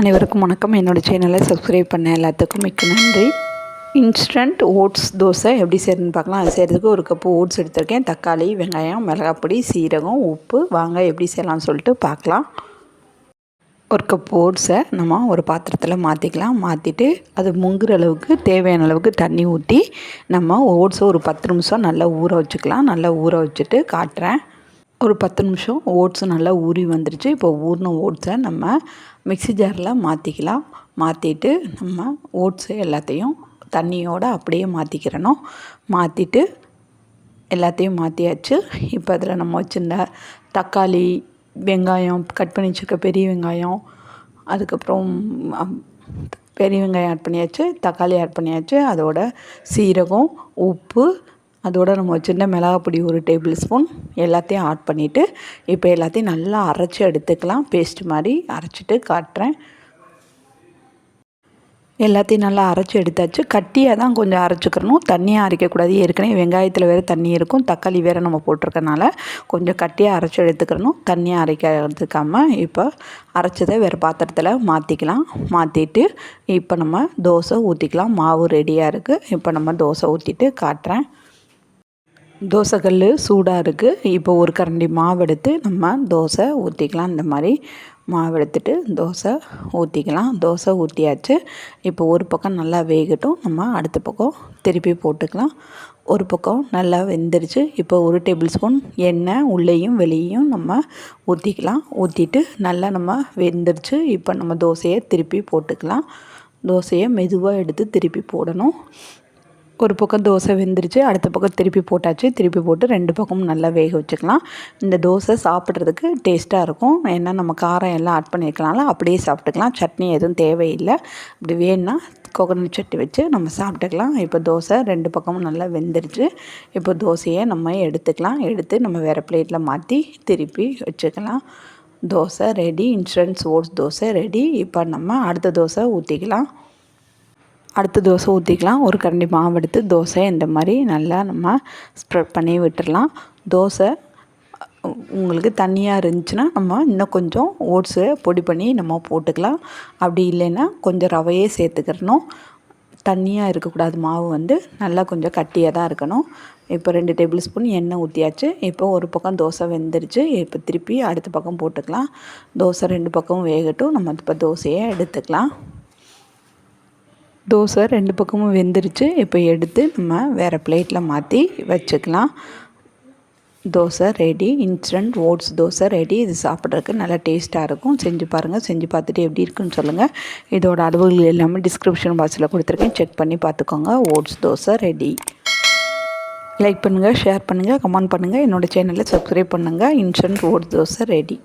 அனைவருக்கும் வணக்கம். என்னோடய சேனலை சப்ஸ்கிரைப் பண்ண எல்லாத்துக்கும் மிக்க நன்றி. இன்ஸ்டன்ட் ஓட்ஸ் தோசை எப்படி செய்யறதுன்னு பார்க்கலாம். அது செய்கிறதுக்கு ஒரு கப்பு ஓட்ஸ் எடுத்திருக்கேன். தக்காளி வெங்காயம் மிளகாப்பொடி சீரகம் உப்பு. வாங்க எப்படி செய்யலாம்னு சொல்லிட்டு பார்க்கலாம். ஒரு கப் ஓட்ஸை நம்ம ஒரு பாத்திரத்தில் மாற்றிக்கலாம் மாற்றிட்டு அது முங்குற அளவுக்கு தேவையான அளவுக்கு தண்ணி ஊற்றி நம்ம ஓட்ஸை ஒரு பத்து நிமிஷம் நல்லா ஊற வச்சுக்கலாம். நல்லா ஊற வச்சுட்டு காட்டுறேன். ஒரு பத்து நிமிஷம் ஓட்ஸு நல்லா ஊறி வந்துருச்சு. இப்போ ஊறின ஓட்ஸை நம்ம மிக்ஸி ஜாரில் மாற்றிக்கலாம் மாற்றிட்டு நம்ம ஓட்ஸு எல்லாத்தையும் தண்ணியோடு அப்படியே மாற்றிக்கிறணும் மாற்றிட்டு எல்லாத்தையும் மாற்றியாச்சு இப்போ அதில் நம்ம வச்சுருந்த தக்காளி வெங்காயம் கட் பண்ணி வச்சுருக்க பெரிய வெங்காயம் அதுக்கப்புறம் பெரிய வெங்காயம் ஆட் பண்ணியாச்சு தக்காளி ஆட் பண்ணியாச்சு அதோட சீரகம் உப்பு அதோட நம்ம வச்சுருந்த மிளகாப்பொடி ஒரு டேபிள் ஸ்பூன் எல்லாத்தையும் ஆட் பண்ணிவிட்டு இப்போ எல்லாத்தையும் நல்லா அரைச்சி எடுத்துக்கலாம். பேஸ்ட் மாதிரி அரைச்சிட்டு காட்டுறேன். எல்லாத்தையும் நல்லா அரைச்சி எடுத்தாச்சு. கட்டியாக தான் கொஞ்சம் அரைச்சிக்கிறணும் தண்ணியாக அரைக்கக்கூடாது. ஏற்கனவே வெங்காயத்தில் வேறு தண்ணி இருக்கும். தக்காளி வேறு நம்ம போட்டிருக்கனால கொஞ்சம் கட்டியாக அரைச்சி எடுத்துக்கிறணும் தண்ணியாக அரைக்க எடுத்துக்காமல் இப்போ அரைச்சதை வேறு பாத்திரத்தில் மாற்றிக்கலாம் மாற்றிட்டு இப்போ நம்ம தோசை ஊற்றிக்கலாம் மாவு ரெடியாக இருக்குது இப்போ நம்ம தோசை ஊற்றிட்டு காட்டுறேன். தோசைக்கல் சூடாக இருக்குது இப்போ ஒரு கரண்டி மாவு எடுத்து நம்ம தோசை ஊற்றிக்கலாம் இந்த மாதிரி மாவு எடுத்துட்டு தோசை ஊற்றிக்கலாம் தோசை ஊற்றியாச்சு இப்போ ஒரு பக்கம் நல்லா வேகட்டும். நம்ம அடுத்த பக்கம் திருப்பி போட்டுக்கலாம். ஒரு பக்கம் நல்லா வெந்துருச்சு. இப்போ ஒரு டேபிள் ஸ்பூன் எண்ணெய் உள்ளேயும் வெளியேயும் நம்ம ஊற்றிக்கலாம் ஊற்றிட்டு நல்லா நம்ம வெந்துருச்சு. இப்போ நம்ம தோசையை திருப்பி போட்டுக்கலாம். தோசையை மெதுவாக எடுத்து திருப்பி போடணும். ஒரு பக்கம் தோசை வெந்துருச்சு அடுத்த பக்கம் திருப்பி போட்டாச்சு. திருப்பி போட்டு ரெண்டு பக்கமும் நல்லா வேக வச்சுக்கலாம். இந்த தோசை சாப்பிட்றதுக்கு டேஸ்ட்டாக இருக்கும். ஏன்னா நம்ம காரம் எல்லாம் ஆட் பண்ணியிருக்கலாம்ல அப்படியே சாப்பிட்டுக்கலாம். சட்னி எதுவும் தேவையில்லை. அப்படி வேணுன்னா கோகனட் சட்னி வச்சு நம்ம சாப்பிட்டுக்கலாம். இப்போ தோசை ரெண்டு பக்கமும் நல்லா வெந்துருச்சு. இப்போ தோசையை நம்ம எடுத்துக்கலாம். எடுத்து நம்ம வேறு பிளேட்டில் மாற்றி திருப்பி வச்சுக்கலாம். Dosa ready instant oats dosa ready இப்போ நம்ம அடுத்த தோசை ஊற்றிக்கலாம் அடுத்து தோசை ஊற்றிக்கலாம் ஒரு கரண்டி மாவு எடுத்து தோசை இந்த மாதிரி நல்லா நம்ம ஸ்ப்ரெட் பண்ணி விட்டுடலாம் தோசை உங்களுக்கு தண்ணியாக இருந்துச்சுன்னா நம்ம இன்னும் கொஞ்சம் ஓட்ஸு பொடி பண்ணி நம்ம போட்டுக்கலாம். அப்படி இல்லைன்னா கொஞ்சம் ரவையே சேர்த்துக்கிறணும். தண்ணியாக இருக்கக்கூடாது மாவு வந்து. நல்லா கொஞ்சம் கட்டியாக தான் இருக்கணும். இப்போ ரெண்டு டேபிள் ஸ்பூன் எண்ணெய் ஊற்றியாச்சு இப்போ ஒரு பக்கம் தோசை வெந்துருச்சு. இப்போ திருப்பி அடுத்த பக்கம் போட்டுக்கலாம். தோசை ரெண்டு பக்கமும் வேகட்டும். நம்ம இப்போ தோசையை எடுத்துக்கலாம். தோசை ரெண்டு பக்கமும் வெந்துருச்சு. இப்போ எடுத்து நம்ம வேறு பிளேட்டில் மாற்றி வச்சுக்கலாம். Dosa ready instant oats dosa ready இது சாப்பிட்றதுக்கு நல்லா டேஸ்ட்டாக இருக்கும். செஞ்சு பாருங்கள் செஞ்சு பார்த்துட்டு எப்படி இருக்குன்னு சொல்லுங்கள் இதோட அளவுகள் எல்லாமே டிஸ்கிரிப்ஷன் பாக்ஸில் கொடுத்துருக்கேன். செக் பண்ணி பார்த்துக்கோங்க. ஓட்ஸ் தோசை ரெடி லைக் பண்ணுங்கள் ஷேர் பண்ணுங்கள் கமெண்ட் பண்ணுங்கள் என்னோடய சேனலை சப்ஸ்கிரைப் பண்ணுங்கள் இன்ஸ்டன்ட் ஓட்ஸ் தோசை ரெடி